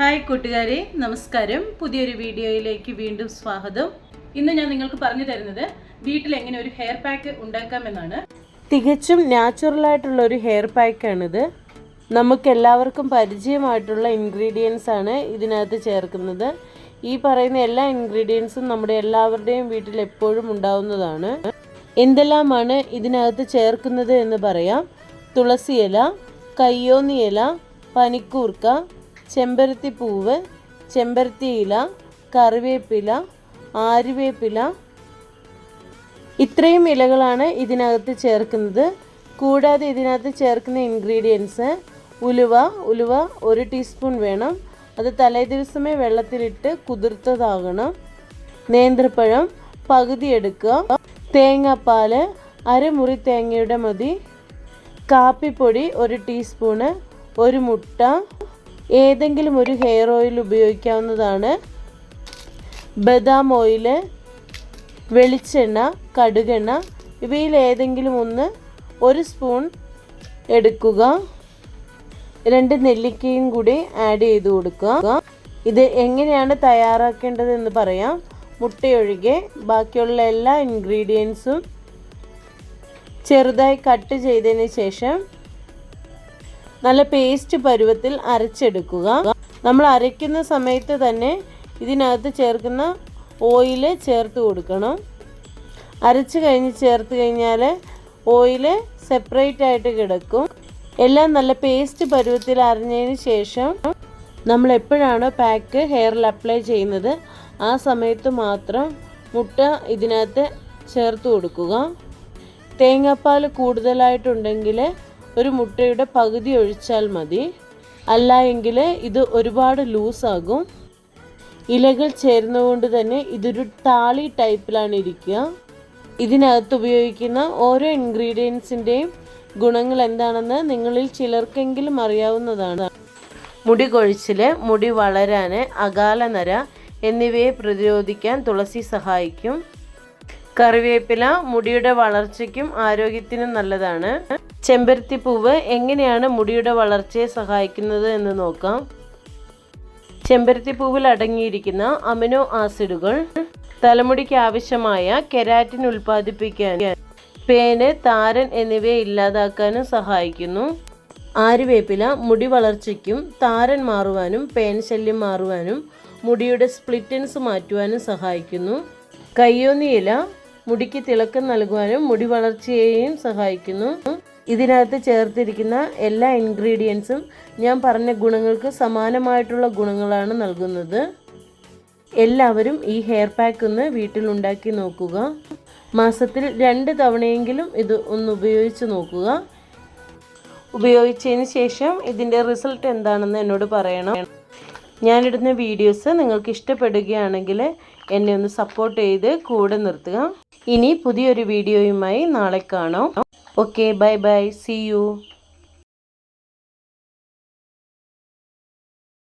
Hi കൂട്ടുകാരെ. നമസ്കാരം. പുതിയൊരു വീഡിയോയിലേക്ക് വീണ്ടും സ്വാഗതം. ഇന്ന് ഞാൻ നിങ്ങൾക്ക് പറഞ്ഞു തരുന്നത് വീട്ടിൽ എങ്ങനെ ഒരു ഹെയർ പാക്ക് ഉണ്ടാക്കാമെന്നാണ് തികച്ചും നാച്ചുറൽ ആയിട്ടുള്ള ഒരു ഹെയർ പാക്കാണിത് നമുക്ക് എല്ലാവർക്കും പരിചയമായിട്ടുള്ള ഇൻഗ്രീഡിയൻസ് ആണ് ഇതിനകത്ത് ചേർക്കുന്നത്. ഈ പറയുന്ന എല്ലാ ഇൻഗ്രീഡിയൻസും നമ്മുടെ എല്ലാവരുടെയും വീട്ടിൽ എപ്പോഴും ഉണ്ടാവുന്നതാണ്. എന്തെല്ലാമാണ് ഇതിനകത്ത് ചേർക്കുന്നത് എന്ന് പറയാം. തുളസിയില കയ്യോന്നിയില പനിക്കൂർക്ക ചെമ്പരത്തി പൂവ് ചെമ്പരത്തി ഇല കറിവേപ്പില ആരുവേപ്പില ഇത്രയും ഇലകളാണ് ഇതിനകത്ത് ചേർക്കുന്നത്. കൂടാതെ ഇതിനകത്ത് ചേർക്കുന്ന ഇൻഗ്രീഡിയൻസ് ഉലുവ ഉലുവ ഒരു ടീസ്പൂൺ വേണം. അത് തലേ ദിവസമേ വെള്ളത്തിലിട്ട് കുതിർത്തതാകണം. നേന്ത്രപ്പഴം പകുതി എടുക്കുക. തേങ്ങാപ്പാൽ അരമുറി തേങ്ങയുടെ മതി. കാപ്പിപ്പൊടി ഒരു ടീസ്പൂണ്. ഒരു മുട്ട. ഏതെങ്കിലും ഒരു ഹെയർ ഓയിൽ ഉപയോഗിക്കാവുന്നതാണ്. ബദാം ഓയിൽ വെളിച്ചെണ്ണ കടുകെണ്ണ ഇവയിൽ ഏതെങ്കിലും ഒന്ന് ഒരു സ്പൂൺ എടുക്കുക. രണ്ട് നെല്ലിക്കയും കൂടി ആഡ് ചെയ്ത് കൊടുക്കുക. ഇത് എങ്ങനെയാണ് തയ്യാറാക്കേണ്ടത് എന്ന് പറയാം. മുട്ടയൊഴികെ ബാക്കിയുള്ള എല്ലാ ഇൻഗ്രീഡിയൻസും ചെറുതായി കട്ട് ചെയ്തതിന് ശേഷം നല്ല പേസ്റ്റ് പരുവത്തിൽ അരച്ചെടുക്കുക. നമ്മൾ അരയ്ക്കുന്ന സമയത്ത് തന്നെ ഇതിനകത്ത് ചേർക്കുന്ന ഓയിൽ ചേർത്ത് കൊടുക്കണം. അരച്ച് കഴിഞ്ഞ് ചേർത്ത് കഴിഞ്ഞാൽ ഓയിൽ സെപ്പറേറ്റ് ആയിട്ട് കിടക്കും. എല്ലാം നല്ല പേസ്റ്റ് പരുവത്തിൽ അറിഞ്ഞതിന് ശേഷം നമ്മൾ എപ്പോഴാണോ പാക്ക് ഹെയറിൽ അപ്ലൈ ചെയ്യുന്നത് ആ സമയത്ത് മാത്രം മുട്ട ഇതിനകത്ത് ചേർത്ത് കൊടുക്കുക. തേങ്ങാപ്പാൽ കൂടുതലായിട്ടുണ്ടെങ്കിൽ ഒരു മുട്ടയുടെ പകുതി ഒഴിച്ചാൽ മതി. അല്ല എങ്കിൽ ഇത് ഒരുപാട് ലൂസാകും. ഇലകൾ ചേരുന്നതുകൊണ്ട് തന്നെ ഇതൊരു താളി ടൈപ്പിലാണ് ഇരിക്കുക. ഇതിനകത്ത് ഉപയോഗിക്കുന്ന ഓരോ ഇൻഗ്രീഡിയൻസിന്റെയും ഗുണങ്ങൾ എന്താണെന്ന് നിങ്ങളിൽ ചിലർക്കെങ്കിലും അറിയാവുന്നതാണ്. മുടി കൊഴിച്ചിൽ മുടി വളരാൻ അകാല നര എന്നിവയെ പ്രതിരോധിക്കാൻ തുളസി സഹായിക്കും. കറിവേപ്പില മുടിയുടെ വളർച്ചയ്ക്കും ആരോഗ്യത്തിനും നല്ലതാണ്. ചെമ്പരത്തി പൂവ് എങ്ങനെയാണ് മുടിയുടെ വളർച്ചയെ സഹായിക്കുന്നത് എന്ന് നോക്കാം. ചെമ്പരത്തി പൂവിൽ അടങ്ങിയിരിക്കുന്ന അമിനോ ആസിഡുകൾ തലമുടിക്ക് ആവശ്യമായ കെരാറ്റിൻ ഉൽപ്പാദിപ്പിക്കാൻ പേന് താരൻ എന്നിവയെ ഇല്ലാതാക്കാനും സഹായിക്കുന്നു. ആര്യവേപ്പില മുടി വളർച്ചയ്ക്കും താരൻ മാറുവാനും പേൻ ശല്യം മാറുവാനും മുടിയുടെ സ്പ്ലിറ്റൻസ് മാറ്റുവാനും സഹായിക്കുന്നു. കയ്യോന്നിയില മുടിക്ക് തിളക്കം നൽകുവാനും മുടി വളർച്ചയെയും സഹായിക്കുന്നു. ഇതിനകത്ത് ചേർത്തിരിക്കുന്ന എല്ലാ ഇൻഗ്രീഡിയൻസും ഞാൻ പറഞ്ഞ ഗുണങ്ങൾക്ക് സമാനമായിട്ടുള്ള ഗുണങ്ങളാണ് നൽകുന്നത്. എല്ലാവരും ഈ ഹെയർ പാക്ക് ഒന്ന് വീട്ടിൽ ഉണ്ടാക്കി നോക്കുക. മാസത്തിൽ രണ്ട് തവണയെങ്കിലും ഇത് ഒന്ന് ഉപയോഗിച്ച് നോക്കുക. ഉപയോഗിച്ചതിന് ശേഷം ഇതിന്റെ റിസൾട്ട് എന്താണെന്ന് എന്നോട് പറയണം. ഞാനിടുന്ന വീഡിയോസ് നിങ്ങൾക്ക് ഇഷ്ടപ്പെടുകയാണെങ്കിൽ എന്നെ ഒന്ന് സപ്പോർട്ട് ചെയ്ത് കൂടെ നിർത്തുക. ഇനി പുതിയൊരു വീഡിയോയുമായി നാളെ കാണാം. Okay bye bye see you